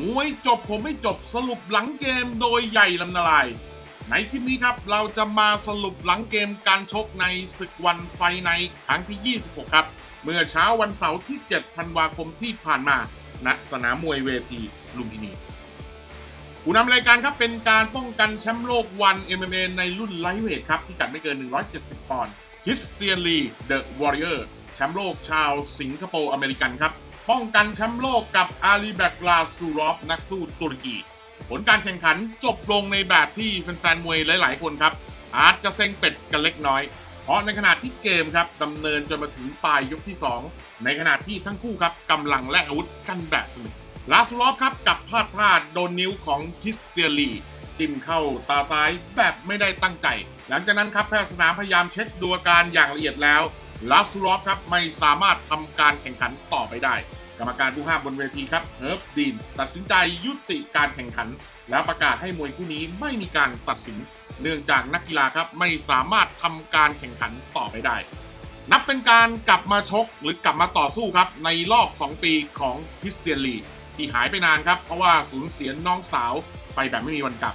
มวยจบผมไม่จบสรุปหลังเกมโดยใหญ่ลำนาลาย ในคลิปนี้ครับเราจะมาสรุปหลังเกมการชกในศึกวันไฟในครั้งที่ 26 ครับ เมื่อเช้าวันเสาร์ที่7ธันวาคมที่ผ่านมาณสนามมวยเวทีลุมพินีผู้นำรายการครับเป็นการป้องกันแชมป์โลกวัน MMA ในรุ่นไลท์เวทครับที่กัดไม่เกิน 170 ปอนด์คิสเตียนลีเดอะวอริเออร์แชมป์โลกชาวสิงคโปร์อเมริกันครับ ป้องกันแชมป์โลกกับอาลีแบกลาซูรอฟนักสู้ตุรกี ผลการแข่งขันจบลงในแบบที่แฟนๆมวยหลาย ๆ คนครับ อาจจะเซ็งเป็ดกันเล็กน้อย เพราะในขณะที่เกมครับดำเนินจนมาถึงปลายยกที่ 2 ในขณะที่ทั้งคู่ครับกำลังแลกอาวุธกันแบบสนุกลาสลอฟครับกับพลาดพลาดโดนนิ้วของคิสเตียลีจิ้มเข้าตาซ้ายแบบไม่ได้ตั้งใจ หลังจากนั้นครับแพทย์สนามพยายามเช็คดูอาการอย่างละเอียดแล้ว ลาสลอฟครับไม่สามารถทำการแข่งขันต่อไปได้ กรรมการผู้ห้ามบนเวทีครับเฮิร์บดีนตัดสินใจยุติการแข่งขัน แล้วประกาศให้มวยคู่นี้ไม่มีการตัดสิน เนื่องจากนักกีฬาครับไม่สามารถทำการแข่งขันต่อไปได้ นับเป็นการกลับมาชกหรือกลับมาต่อสู้ครับในรอบ 2 ปีของคริสเตียนลีที่หายไปนานครับเพราะว่าสูญเสียน้องสาวไปแบบไม่มีวันกลับ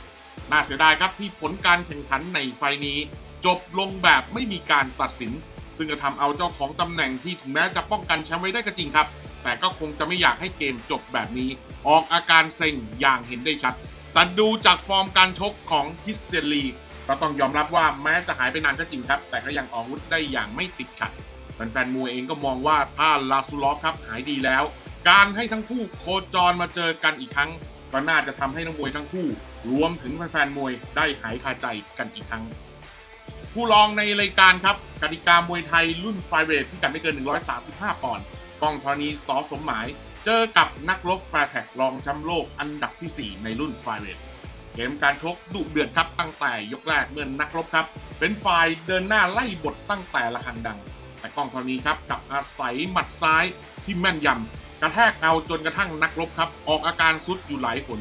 น่าเสียดายครับที่ผลการแข่งขันในไฟล์นี้ จบลงแบบไม่มีการตัดสิน ซึ่งจะทำเอาเจ้าของตำแหน่งที่ถึงแม้จะป้องกันแชมป์ไว้ได้ก็จริงครับ แต่ก็คงจะไม่อยากให้เกมจบแบบนี้ ออกอาการเซ็งอย่างเห็นได้ชัด แต่ดูจากฟอร์มการชกของคิสเตียนลีก็ต้องยอมรับว่าแม้จะหายไปนานก็จริงครับ แต่ก็ยังออกอาวุธได้อย่างไม่ติดขัดแฟนๆมวยเองก็มองว่าถ้าลาซูลอฟครับหายดีแล้ว การให้ทั้งคู่โคจรมาเจอกันอีกครั้งก็น่าจะทำให้นักมวยทั้งคู่ รวมถึงแฟนๆมวยได้หายคาใจกันอีกครั้ง ผู้รองในรายการครับกติกามวยไทยรุ่นไฟเวทที่กันไม่เกิน 135 ปอนด์กล้องธรณีสอสมหมาย เจอกับนักรบแฟร์แท็กรองแชมป์โลกอันดับที่ 4 ในรุ่นไฟเวทเกมการชกดุเดือดครับตั้งแต่ยกแรกเมื่อนนักรบครับ เป็นฝ่ายเดินหน้าไล่บทตั้งแต่ละครังดัง แต่กล้องธรณีครับกับอาศัยหมัดซ้ายที่แม่นยำกระแทกเอาจนกระทั่งนักรบครับ ออกอาการสุดอยู่หลายผล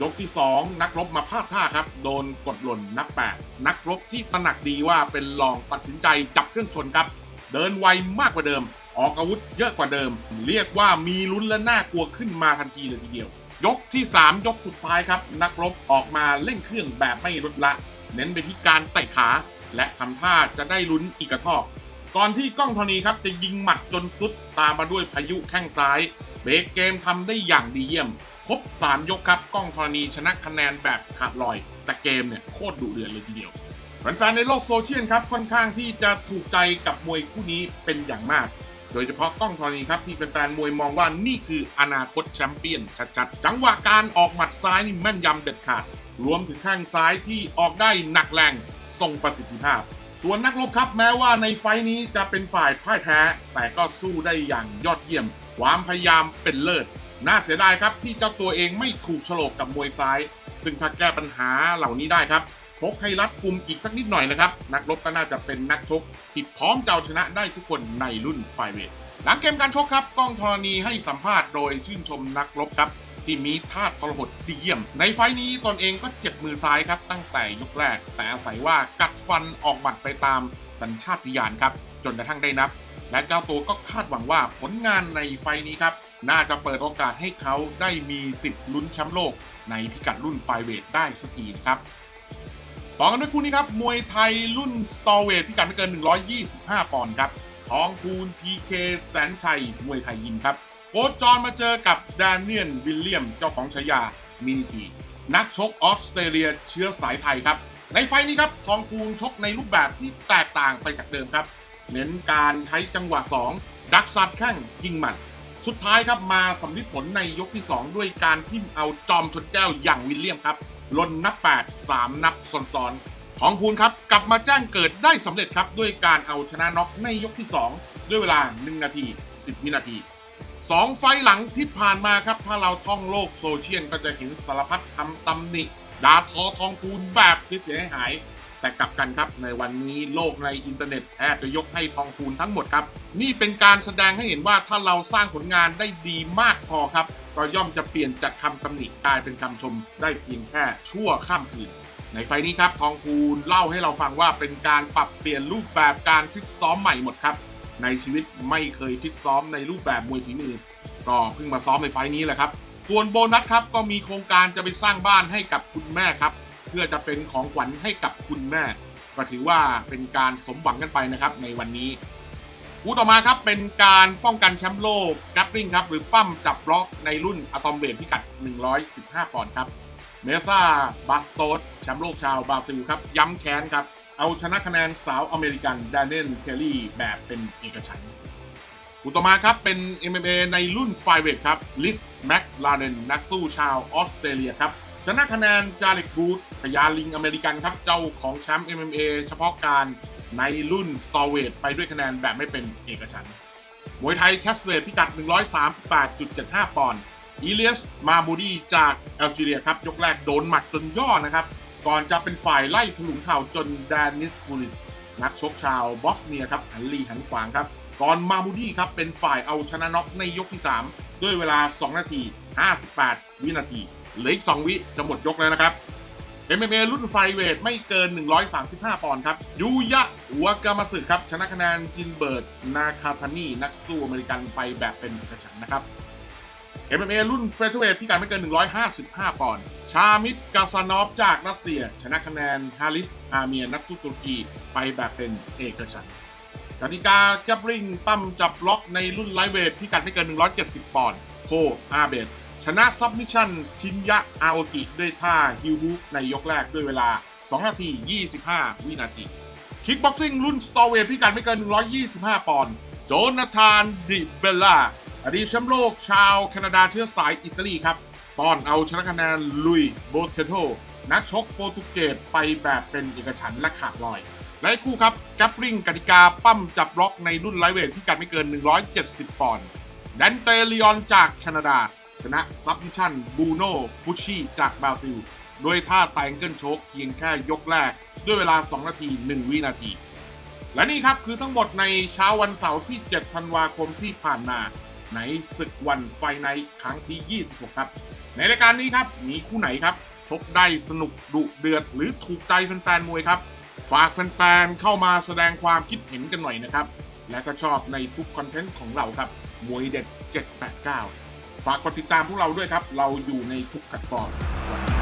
ยกที่ 2 นักรบมาพลาดท่าครับ โดนกดหล่นนับแปดนักรบที่ตระหนักดีว่าเป็นรองตัดสินใจจับเครื่องชนครับ เดินไวมากกว่าเดิม ออกอาวุธเยอะกว่าเดิม เรียกว่ามีลุ้นและน่ากลัวขึ้นมาทันทีเลยทีเดียว ยกที่ 3 ยกสุดท้ายครับ นักรบออกมาเล่นเครื่องแบบไม่ลดละ เน้นไปที่การเตะขา และทำท่าจะได้ลุ้นอีกกระทอกก่อนที่กล้องธรณีครับจะยิงหมัดจนสุดตามมาด้วยพายุแข้งซ้าย เบรกเกมทำได้อย่างดีเยี่ยม ครบ 3 ยกครับก้องธรณีชนะคะแนนแบบขาดลอย แต่เกมเนี่ยโคตรดุเดือดเลยทีเดียวแฟนๆในโลกโซเชียลครับค่อนข้างที่จะถูกใจกับมวยคู่นี้เป็นอย่างมาก โดยเฉพาะกล้องธรณีครับที่แฟนๆมวยมองว่านี่คืออนาคตแชมเปี้ยนชัดๆ จังหวะการออกหมัดซ้ายนี่แม่นยำเด็ดขาด รวมถึงข้างซ้ายที่ออกได้หนักแรงทรงประสิทธิภาพ ส่วนนักรบครับแม้ว่าในไฟท์นี้จะเป็นฝ่ายพ่ายแพ้ แต่ก็สู้ได้อย่างยอดเยี่ยม ความพยายามเป็นเลิศ น่าเสียดายครับที่เจ้าตัวเองไม่ถูกโฉลกกับมวยซ้าย ซึ่งถ้าแก้ปัญหาเหล่านี้ได้ครับชกให้รัดกุมอีกสักนิดหน่อยนะครับ นักรบก็น่าจะเป็นนักชกที่พร้อมจะเอาชนะได้ทุกคนในรุ่นไฟเวทหลังเกมการชกครับก้องธรณีให้สัมภาษณ์โดยชื่นชมนักรบครับ ที่มีท่าทรหดดีเยี่ยม ในไฟล์นี้ตนเองก็เจ็บมือซ้ายครับ ตั้งแต่ยกแรก แต่อาศัยว่ากัดฟันออกหมัดไปตามสัญชาติญาณครับ จนกระทั่งได้นับ และเจ้าตัวก็คาดหวังว่าผลงานในไฟล์นี้ครับ น่าจะเปิดโอกาสให้เขาได้มีสิทธิ์ลุ้นแชมป์โลก ในพิกัดรุ่นไฟเวทได้สักทีนะครับต่อกันด้วยคู่นี้ครับ มวยไทยรุ่นสตอเวทพิกัดไม่เกิน 125 ปอนด์ครับทองคูณ PK แสนชัย มวยไทยยิมครับโคจรมาเจอกับแดเนียนวิลเลียมเจ้าของฉายามินิทีนักชกออสเตรเลียเชื้อสายไทยครับ ในไฟล์นี้ครับทองคูณชกในรูปแบบที่แตกต่างไปจากเดิมครับ เน้นการใช้จังหวะ 2 ดักซัดแข้งยิงหมัด สุดท้ายครับมาสำลิดผลในยกที่ 2 ด้วยการทิ่มเอาจอมชนแก้วอย่างวิลเลียมครับลนนับ 8 3 นับซ้อนๆทองพูนครับกลับมาแจ้งเกิดได้สำเร็จครับด้วยการเอาชนะน็อกในยกที่ 2 ด้วยเวลา 1 นาที 10 วินาที2ไฟหลังที่ผ่านมาครับ ถ้าเราท่องโลกโซเชียลก็จะเห็นสารพัดคำตำหนิด่าทอทองพูนแบบเสียหาย แต่กลับกันครับในวันนี้โลกในอินเทอร์เน็ตแทบจะยกให้ทองพูนทั้งหมดครับ นี่เป็นการแสดงให้เห็นว่าถ้าเราสร้างผลงานได้ดีมากพอครับ ก็ย่อมจะเปลี่ยนจากคำตำหนิกลายเป็นคำชมได้เพียงแค่ชั่วข้ามคืนในไฟล์นี้ครับทองพูนเล่าให้เราฟังว่าเป็นการปรับเปลี่ยนรูปแบบการฟิตซ้อมใหม่หมดครับ ในชีวิตไม่เคยฟิตซ้อมในรูปแบบมวยฝีมือ ก็เพิ่งมาซ้อมในไฟนี้แหละครับ ส่วนโบนัสครับก็มีโครงการจะไปสร้างบ้านให้กับคุณแม่ครับ พื่อจะเป็นของขวัญให้กับคุณแม่ ก็ถือว่าเป็นการสมหวังกันไปนะครับในวันนี้คู่ต่อมาครับเป็นการป้องกันแชมป์โลกแกปริงครับหรือปั้มจับบล็อกในรุ่นอะตอมเบรพิกัด 115 ปอนด์ครับเมซ่าบาสโตสแชมป์โลกชาวบราซิลครับย้ำแค้นครับ เอาชนะคะแนนสาวอเมริกันแดเนลเคลลี่แบบเป็นเอกฉันท์คู่ต่อมาครับเป็น MMA ในรุ่นไฟเวทครับลิสแม็กลาเรนนักสู้ชาวออสเตรเลียครับ ชนะคะแนนจาเล็กบูธพยาลิงอเมริกันครับ เจ้าของแชมป์ MMA เฉพาะการในรุ่นสตอเวทไปด้วยคะแนนแบบไม่เป็นเอกฉันท์มวยไทยแคสเวทพิกัด 138.75 ปอนด์อีเลียสมาบูดีจากแอลจีเรียครับ ยกแรกโดนหมัดจนย่อนะครับ ก่อนจะเป็นฝ่ายไล่ถลุงเข่าจนแดนนิสบูลิส นักชกชาวบอสเนียครับหันลีหันขวางครับ ก่อนมาบูดีครับ เป็นฝ่ายเอาชนะน็อกในยกที่ 3 ด้วยเวลา 2 นาที 58 วินาที เหลืออีก 2 วิจะหมดยกแล้วนะครับ MMA รุ่นไฟเวทไม่เกิน 135 ปอนด์ครับ ยูยะหัวกามาสึครับ ชนะคะแนนจินเบิร์ดนาคาทานีนักสู้อเมริกันไปแบบเป็นเอกฉันนะครับ MMA รุ่นเฟเธอร์เวทพิกัดไม่เกิน 155 ปอนด์ ชามิดกาซานอฟจากรัสเซีย ชนะคะแนนฮาริสอาเมียนักสู้ตุรกีไปแบบเป็นเอกฉันท์กติกาแกบริงปั้มจับล็อกในรุ่นไลท์เวทพิกัดไม่เกิน 170 ปอนด์ โคอาเบด ชนะซับมิชชั่นชินยะอาโอกิด้วยท่าฮิวบุในยกแรกด้วยเวลา 2 นาที 25 วินาที คิกบ็อกซิ่งรุ่นสตอเวทพิกัดไม่เกิน 125 ปอนด์โจนาธานดิเบลล่าอดีตแชมป์โลกชาวแคนาดาเชื้อสายอิตาลีครับ ตอนเอาชนะคะแนนลุยโบเทโตนักชกโปรตุเกสไปแบบเป็นเอกฉันและขาดลอย และคู่ครับแกปริงกติกาปั้มจับล็อกในรุ่นไลเวทพิกัดไม่เกิน 170 ปอนด์แดนเตลีออนจากแคนาดา ชนะซับมิชันบูโน่พุชชีจากบราซิล โดยท่าไตงเกิลโชกเพียงแค่ยกแรก ด้วยเวลา 2 นาที 1 วินาที และนี่ครับคือทั้งหมดในเช้าวันเสาร์ที่ 7 ธันวาคมที่ผ่านมา ในศึกวันไฟในครั้งที่ 26 ครับ ในรายการนี้ครับ มีคู่ไหนครับชกได้สนุกดุเดือด หรือถูกใจแฟนๆมวยครับ ฝากแฟนๆเข้ามาแสดงความคิดเห็นกันหน่อยนะครับและก็ชอบในทุกคอนเทนต์ของเราครับมวยเด็ด 789 ฝากกดติดตามพวกเราด้วยครับ เราอยู่ในทุกแพลตฟอร์มสวัสดีครับ